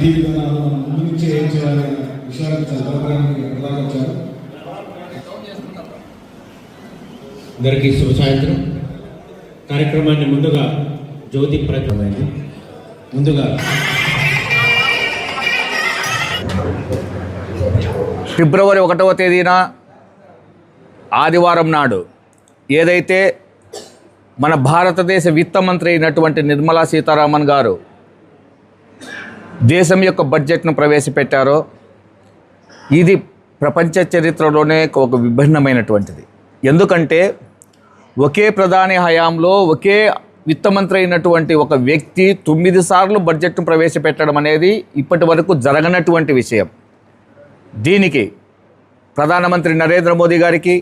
ఈ విధానాలు మనం ముందు నుంచే ఏం చేయాలనే విషయాన్ని చదవడానికి ఎలా వచ్చారు అందరికీ శుభ సాయంత్రం. కార్యక్రమాన్ని ముందుగా జ్యోతి ప్రకటమైంది ముందుగా ఫిబ్రవరి ఒకటవ తేదీన ఆదివారం నాడు ఏదైతే మన భారతదేశ విత్త మంత్రి అయినటువంటి నిర్మలా సీతారామన్ గారు దేశం యొక్క బడ్జెట్ను ప్రవేశపెట్టారో ఇది ప్రపంచ చరిత్రలోనే ఒక విభిన్నమైనటువంటిది. ఎందుకంటే ఒకే ప్రధాని హయాంలో ఒకే విత్త మంత్రి అయినటువంటి ఒక వ్యక్తి తొమ్మిది సార్లు బడ్జెట్ను ప్రవేశపెట్టడం అనేది ఇప్పటి వరకు జరగనటువంటి విషయం. దీనికి ప్రధానమంత్రి నరేంద్ర మోదీ గారికి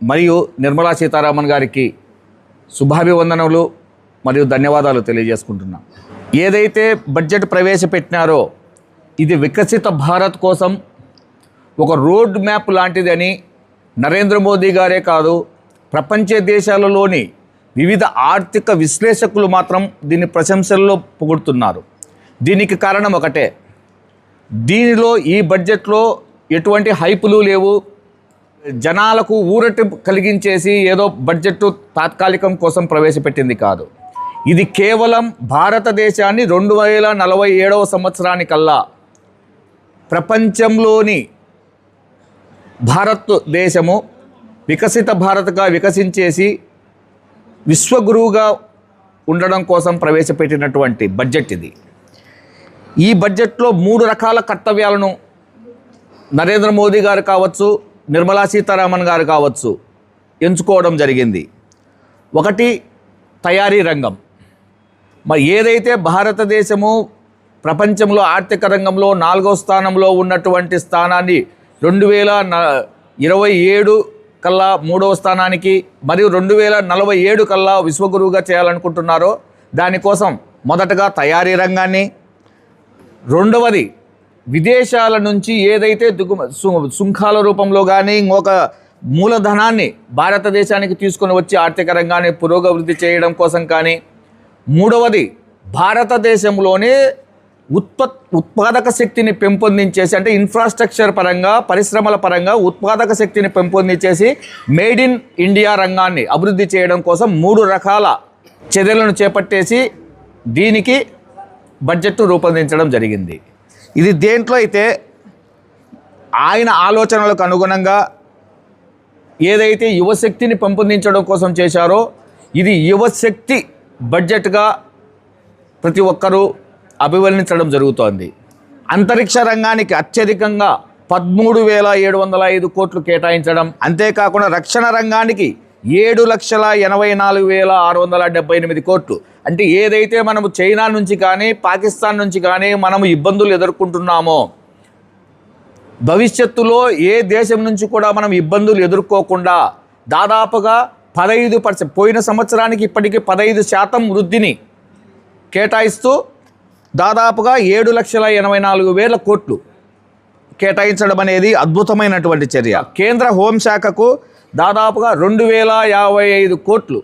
మరియు నిర్మలా సీతారామన్ గారికి శుభాభివందనలు మరియు ధన్యవాదాలు తెలియజేసుకుంటున్నాను ఏదైతే బడ్జెట్ ప్రవేశపెట్టినారో ఇది వికసిత భారత్ కోసం ఒక రోడ్ మ్యాప్ లాంటిదని నరేంద్ర మోదీ గారే కాదు ప్రపంచ దేశాలలోని వివిధ ఆర్థిక విశ్లేషకులు మాత్రం దీన్ని ప్రశంసల్లో పొగుడుతున్నారు. దీనికి కారణం ఒకటే. దీనిలో ఈ బడ్జెట్లో ఎటువంటి హైపులు లేవు. జనాలకు ఊరటి కలిగించేసి ఏదో బడ్జెట్ తాత్కాలికం కోసం ప్రవేశపెట్టింది కాదు. ఇది కేవలం భారతదేశాన్ని రెండు వేల నలభై ఏడవ సంవత్సరానికల్లా ప్రపంచంలోని భారతదేశము వికసిత భారత్గా వికసించేసి విశ్వగురువుగా ఉండడం కోసం ప్రవేశపెట్టినటువంటి బడ్జెట్ ఇది. ఈ బడ్జెట్లో మూడు రకాల కర్తవ్యాలను నరేంద్ర మోదీ గారు కావచ్చు నిర్మలా సీతారామన్ గారు కావచ్చు ఎంచుకోవడం జరిగింది. ఒకటి తయారీ రంగం. మరి ఏదైతే భారతదేశము ప్రపంచంలో ఆర్థిక రంగంలో నాలుగో స్థానంలో ఉన్నటువంటి స్థానాన్ని రెండు వేల ఇరవై ఏడు కల్లా మూడవ స్థానానికి మరియు రెండు వేల నలభై ఏడు కల్లా విశ్వగురువుగా చేయాలనుకుంటున్నారో దానికోసం మొదటగా తయారీ రంగాన్ని రెండవది విదేశాల నుంచి ఏదైతే దిగు సుంకాల రూపంలో కానీ ఇంకొక మూలధనాన్ని భారతదేశానికి తీసుకొని వచ్చి ఆర్థిక రంగాన్ని పురోగవృద్ధి చేయడం కోసం కానీ మూడవది భారతదేశంలోనే ఉత్పత్ ఉత్పాదక శక్తిని పెంపొందించేసి అంటే ఇన్ఫ్రాస్ట్రక్చర్ పరంగా పరిశ్రమల పరంగా ఉత్పాదక శక్తిని పెంపొందించేసి మేడ్ ఇన్ ఇండియా రంగాన్ని అభివృద్ధి చేయడం కోసం మూడు రకాల చర్యలను చేపట్టేసి దీనికి బడ్జెట్ రూపొందించడం జరిగింది. ఇది దేంట్లో అయితే ఆయన ఆలోచనలకు అనుగుణంగా ఏదైతే యువశక్తిని పెంపొందించడం కోసం చేశారో ఇది యువశక్తి బడ్జెట్గా ప్రతి ఒక్కరూ అభివర్ణించడం జరుగుతోంది. అంతరిక్ష రంగానికి అత్యధికంగా పదమూడు వేల ఏడు వందల ఐదు కోట్లు కేటాయించడం అంతేకాకుండా రక్షణ రంగానికి ఏడు లక్షల ఎనభై నాలుగు వేల ఆరు వందల డెబ్బై ఎనిమిది కోట్లు. అంటే ఏదైతే మనము చైనా నుంచి కానీ పాకిస్తాన్ నుంచి కానీ మనము ఇబ్బందులు ఎదుర్కొంటున్నామో భవిష్యత్తులో ఏ దేశం నుంచి కూడా మనం ఇబ్బందులు ఎదుర్కోకుండా దాదాపుగా పదహైదు పర్సెంట్. పోయిన సంవత్సరానికి ఇప్పటికీ పదహైదు శాతం వృద్ధిని కేటాయిస్తూ దాదాపుగా ఏడు లక్షల ఎనభై నాలుగు వేల కోట్లు కేటాయించడం అనేది అద్భుతమైనటువంటి చర్య. కేంద్ర హోంశాఖకు దాదాపుగా రెండు వేల యాభై ఐదు కోట్లు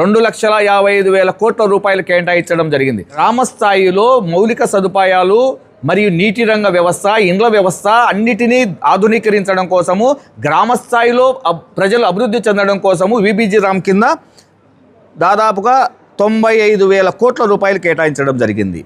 రెండు లక్షల యాభై ఐదు వేల కోట్ల రూపాయలు కేటాయించడం జరిగింది. గ్రామస్థాయిలో మౌలిక సదుపాయాలు మరియు నీటి రంగ వ్యవస్థ ఇండ్ల వ్యవస్థ అన్నిటినీ ఆధునీకరించడం కోసము గ్రామ స్థాయిలో ప్రజలు అభివృద్ధి చెందడం కోసము విబిజి రామ్ కింద దాదాపుగా తొంభై ఐదు వేల కోట్ల రూపాయలు కేటాయించడం జరిగింది.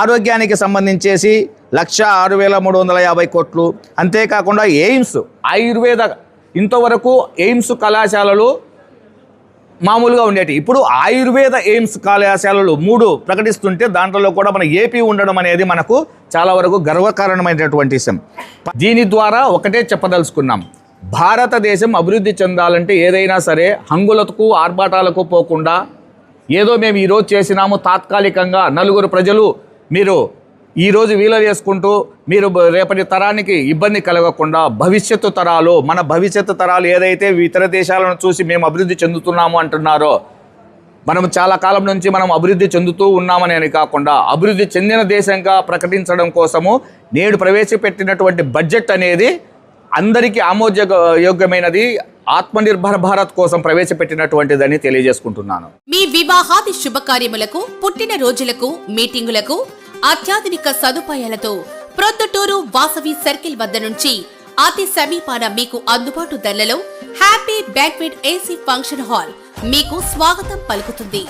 ఆరోగ్యానికి సంబంధించేసి లక్ష ఆరు వేల మూడు వందల యాభై కోట్లు. అంతేకాకుండా ఎయిమ్స్ ఆయుర్వేద ఇంతవరకు ఎయిమ్స్ కళాశాలలు మామూలుగా ఉండేటి. ఇప్పుడు ఆయుర్వేద ఎయిమ్స్ కళాశాలలు మూడు ప్రకటిస్తుంటే దాంట్లో కూడా మన ఏపీ ఉండడం అనేది మనకు చాలా వరకు గర్వకారణమైనటువంటి విషయం. దీని ద్వారా ఒకటే చెప్పదలుచుకున్నాం. భారతదేశం అభివృద్ధి చెందాలంటే ఏదైనా సరే హంగులకు ఆర్భాటాలకు పోకుండా ఏదో మేము ఈరోజు చేసినాము తాత్కాలికంగా నలుగురు ప్రజలు మీరు ఈరోజు వీలు చేసుకుంటూ మీరు రేపటి తరానికి ఇబ్బంది కలగకుండా భవిష్యత్తు తరాలు మన భవిష్యత్తు తరాలు ఏదైతే ఇతర దేశాలను చూసి మేము అభివృద్ధి చెందుతున్నాము అంటున్నారో మనం చాలా కాలం నుంచి మనం అభివృద్ధి చెందుతూ ఉన్నామని అని కాకుండా అభివృద్ధి చెందిన దేశంగా ప్రకటించడం కోసము నేడు ప్రవేశపెట్టినటువంటి బడ్జెట్ అనేది అందరికీ ఆమోద యోగ్యమైనది ఆత్మనిర్భర భారత్ కోసం ప్రవేశపెట్టినటువంటిదని తెలియజేసుకుంటున్నాను. మీ వివాహాది శుభకార్యములకు పుట్టిన రోజులకు మీటింగులకు అత్యాధునిక సదుపాయాలతో ప్రొద్దుటూరు వాసవి సర్కిల్ వద్ద నుంచి అతి సమీపాన మీకు అందుబాటు ధరలలో happy banquet AC function hall మీకు స్వాగతం పలుకుతుంది.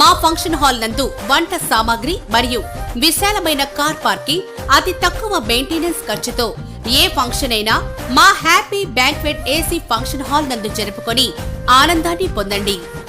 మా ఫంక్షన్ హాల్ నందు వంట సామాగ్రి మరియు విశాలమైన కార్ పార్కింగ్ అతి తక్కువ మెయింటెనెన్స్ ఖర్చుతో ఏ ఫంక్షన్ అయినా మా happy banquet AC function hall నందు జరుపుకొని ఆనందాన్ని పొందండి.